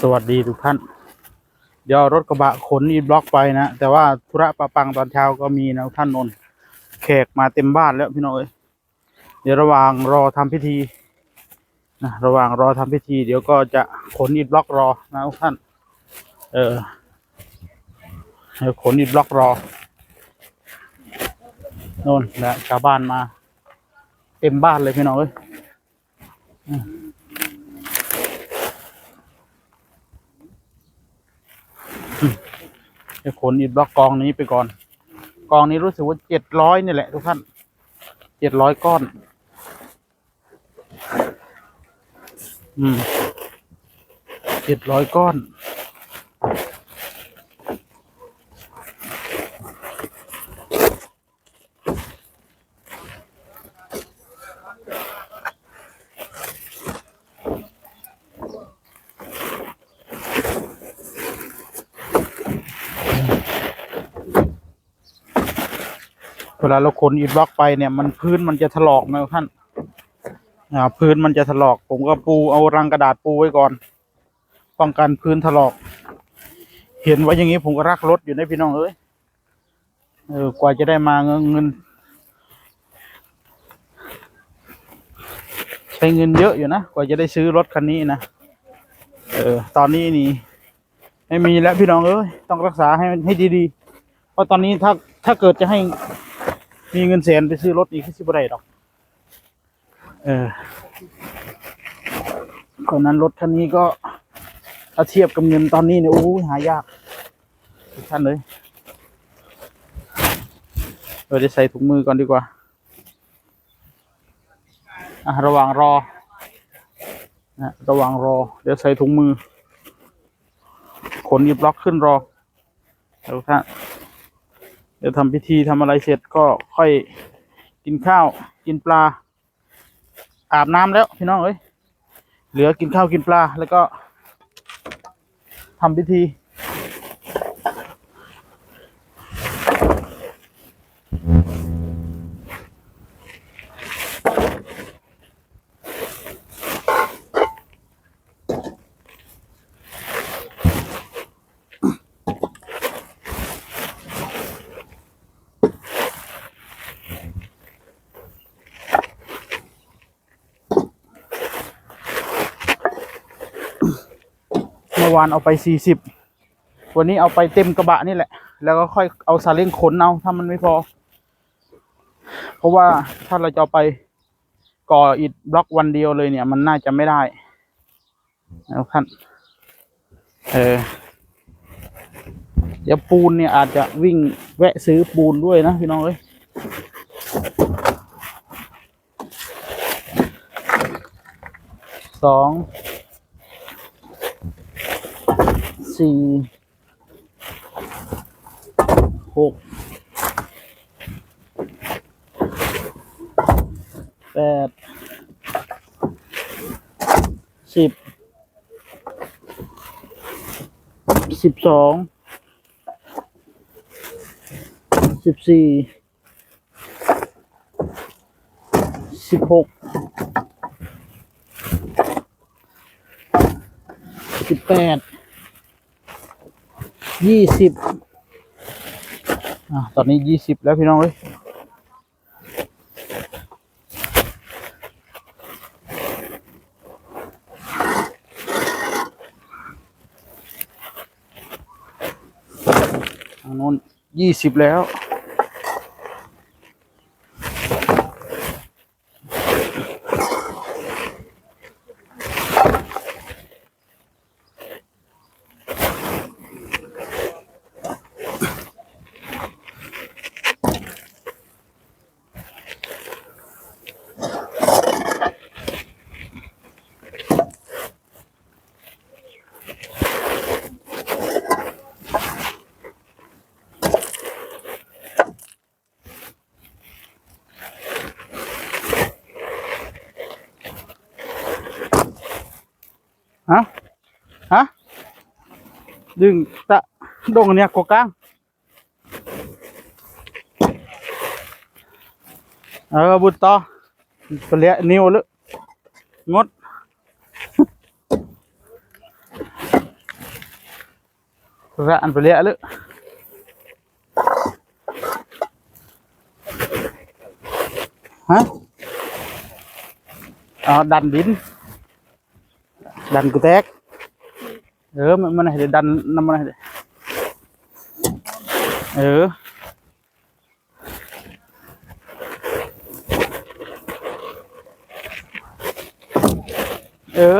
สวัสดีทุกท่าน เดี๋ยวรถกระบะขนอีบล็อกไปนะ แต่ว่าธุระประปังตอนเช้าก็มีนะท่านนนแขกมาเต็มบ้านแล้วพี่น้อยเดี๋ยวระหว่างรอทำพิธีนะระหว่างรอทำพิธี เดี๋ยวก็จะขนอีบล็อกรอนะท่าน เออเดี๋ยวขนอีบล็อกรอโน่นนะชาวบ้านมา เต็มบ้านเลยพี่น้องเอ้ย จะขนอิฐบล็อกกองนี้ไปก่อน กองนี้รู้สึกว่าเจ็ดร้อยนี่แหละทุกท่านเจ็ดร้อยก้อน อืมเจ็ดร้อยก้อน เวลาเราขนอิฐบล็อกไปเนี่ยมันพื้นมันจะถลอกนะท่านอ่าพื้นมันจะถลอก ผมก็ปูเอารังกระดาษปูไว้ก่อนป้องกันพื้นถลอก เห็นว่าอย่างนี้ผมก็รักรถอยู่นะพี่น้องเอ้ยเออกว่าจะได้มาเงินเงินใช้เงินเยอะอยู่นะกว่าจะได้ซื้อรถคันนี้นะเออ ตอนนี้นี่ไม่มีแล้วพี่น้องเอ้ยต้องรักษาให้ให้ดีๆเพราะตอนนี้ถ้าถ้าเกิดจะให้ มีเงินแสนไปซื้อรถอีกคือสิบ่ได้ดอก เออเพราะนั้นรถคันนี้ก็ถ้าเทียบกับเงินตอนนี้เนี่ยโอ้หายากทุกท่านเลยเราจะใส่ถุงมือก่อนดีกว่าอะระหว่างรอนะระหว่างรอ เดี๋ยวใส่ถุงมือ ขนอีบล็อกขึ้นรอทุกท่าน เดี๋ยวทำพิธีทำอะไรเสร็จก็ค่อยกินข้าวกินปลา อาบน้ำแล้วพี่น้องเอ้ยเหลือกินข้าวกินปลาแล้วก็ทำพิธี อวานเอาไปสี่สิบวันนี้เอาไปเต็มกระบะนี่แหละ แล้วก็ค่อยเอาซาเล้งขนเอาถ้ามันไม่พอ เพราะว่าถ้าเราจะเอาไปก่ออิฐบล็อกวันเดียวเลยเนี่ย มันน่าจะไม่ได้แล้วท่านเออเดี๋ยวปูนเนี่ยอาจจะวิ่งแวะซื้อปูนด้วยนะพี่น้องเอ้ยสอง สี่หกแปดสิบสิบสองสิบสี่สิบหกสิบแปด ยี่สิบอะตอนนี้ยี่สิบแล้วพี่น้องเลยทางโน้นยี่สิบแล้ว ฮะฮะดึงตะดงเนี่ยกกลางเออบุตรต่อเปลี่ยนิ้วเลยงดระอันไปเละเลยฮะอ๋อดันดิน ดันกูแตก เออ มันมันให้ดันน้ำมันให้เออเออ